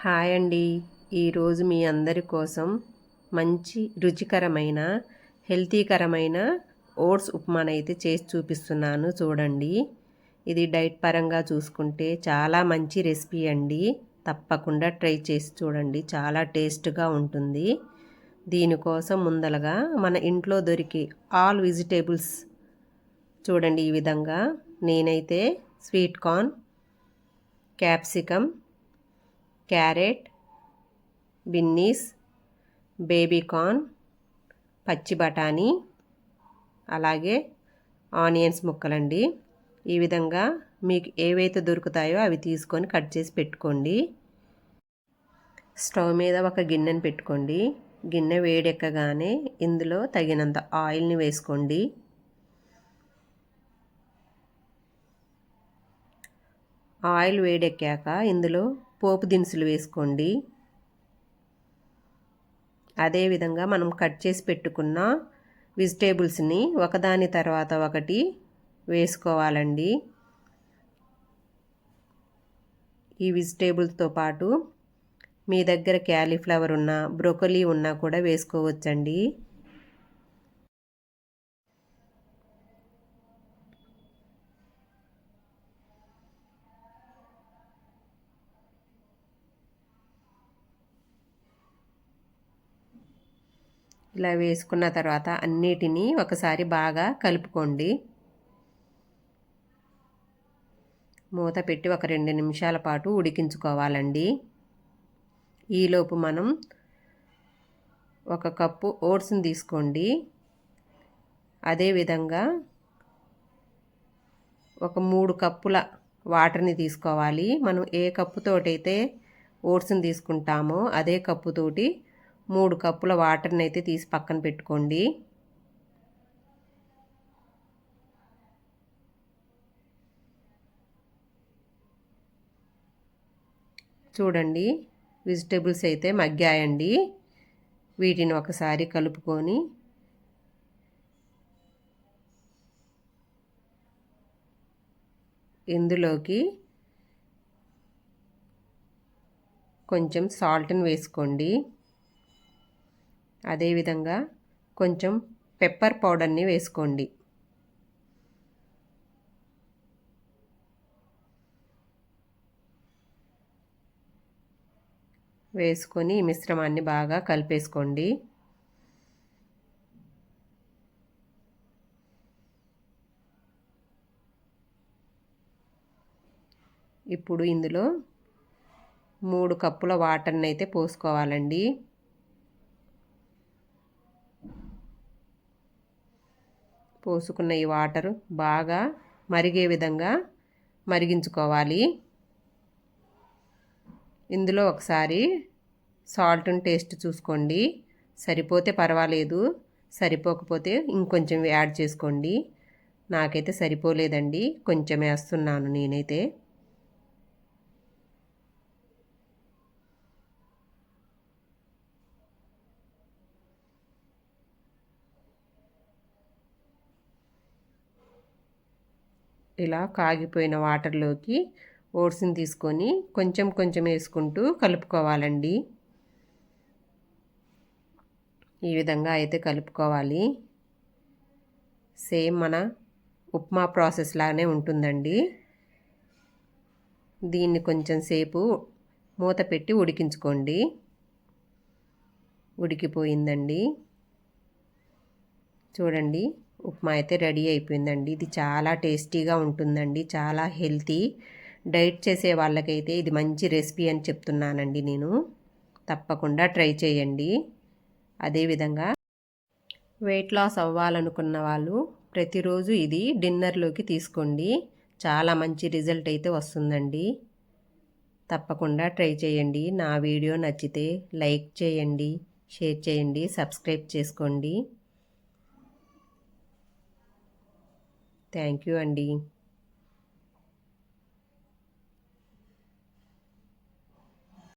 Hi అండి. ఈరోజు మీ అందరి కోసం మంచి రుచికరమైన హెల్తీకరమైన ఓట్స్ ఉప్మానైతే చేసి చూపిస్తున్నాను చూడండి. ఇది డైట్ పరంగా చూసుకుంటే చాలా మంచి రెసిపీ అండి. తప్పకుండా ట్రై చేసి చూడండి. చాలా టేస్ట్గా ఉంటుంది. దీనికోసం ముందలగా మన ఇంట్లో దొరికే ఆల్ వెజిటేబుల్స్ చూడండి ఈ విధంగా. నేనైతే sweet corn capsicum carrot beans baby corn పచ్చి బఠానీ అలాగే ఆనియన్స్ ముక్కలండి. ఈ విధంగా మీకు ఏవైతే దొరుకుతాయో అవి తీసుకొని కట్ చేసి పెట్టుకోండి. స్టవ్ మీద ఒక గిన్నెను పెట్టుకోండి. గిన్నె వేడెక్కగానే ఇందులో తగినంత ఆయిల్ని వేసుకోండి. ఆయిల్ వేడెక్కాక ఇందులో పోపు దినుసులు వేసుకోండి. అదేవిధంగా మనం కట్ చేసి పెట్టుకున్న వెజిటేబుల్స్ని ఒకదాని తర్వాత ఒకటి వేసుకోవాలండి. ఈ వెజిటేబుల్స్తో పాటు మీ దగ్గర క్యాలీఫ్లవర్ ఉన్నా బ్రోకలీ ఉన్నా కూడా వేసుకోవచ్చండి. ఇలా వేసుకున్న తర్వాత అన్నిటినీ ఒకసారి బాగా కలుపుకోండి. మూత పెట్టి ఒక రెండు నిమిషాల పాటు ఉడికించుకోవాలండి. ఈలోపు మనం ఒక కప్పు ఓట్స్ని తీసుకోండి. అదేవిధంగా ఒక మూడు కప్పుల వాటర్ని తీసుకోవాలి. మనం ఏ కప్పుతోటైతే ఓట్స్ని తీసుకుంటామో అదే కప్పుతోటి మూడు కప్పుల వాటర్ని అయితే తీసి పక్కన పెట్టుకోండి. చూడండి వెజిటేబుల్స్ అయితే మగ్గాయండి. వీటిని ఒకసారి కలుపుకొని ఇందులోకి కొంచెం సాల్ట్ని వేసుకోండి. అదేవిధంగా కొంచెం పెప్పర్ పౌడర్ని వేసుకోండి. వేసుకొని ఈ మిశ్రమాన్ని బాగా కలిపేసుకోండి. ఇప్పుడు ఇందులో మూడు కప్పుల వాటర్ని అయితే పోసుకోవాలండి. పోసుకున్న ఈ వాటర్ బాగా మరిగే విధంగా మరిగించుకోవాలి. ఇందులో ఒకసారి సాల్ట్ని టేస్ట్ చూసుకోండి. సరిపోతే పర్వాలేదు సరిపోకపోతే ఇంకొంచెం యాడ్ చేసుకోండి. నాకైతే సరిపోలేదండి కొంచెం వేస్తున్నాను నేనైతే. ఇలా కాగిపోయిన వాటర్లోకి ఓట్స్ని తీసుకొని కొంచెం కొంచెం వేసుకుంటూ కలుపుకోవాలండి. ఈ విధంగా అయితే కలుపుకోవాలి. సేమ్ మన ఉప్మా ప్రాసెస్ లాగానే ఉంటుందండి. దీన్ని కొంచెం సేపు మూత పెట్టి ఉడికించుకోండి. ఉడికిపోయిందండి. చూడండి. ఉప్మా అయితే రెడీ అయిపోయిందండి. ఇది చాలా టేస్టీగా ఉంటుందండి. చాలా హెల్తీ. డైట్ చేసే వాళ్ళకైతే ఇది మంచి రెసిపీ అని చెప్తున్నానండి నేను. తప్పకుండా ట్రై చేయండి. అదేవిధంగా వెయిట్ లాస్ అవ్వాలనుకున్న వాళ్ళు ప్రతిరోజు ఇది డిన్నర్లోకి తీసుకోండి. చాలా మంచి రిజల్ట్ అయితే వస్తుందండి. తప్పకుండా ట్రై చేయండి. నా వీడియో నచ్చితే లైక్ చేయండి షేర్ చేయండి సబ్స్క్రైబ్ చేసుకోండి. థ్యాంక్ యూ అండి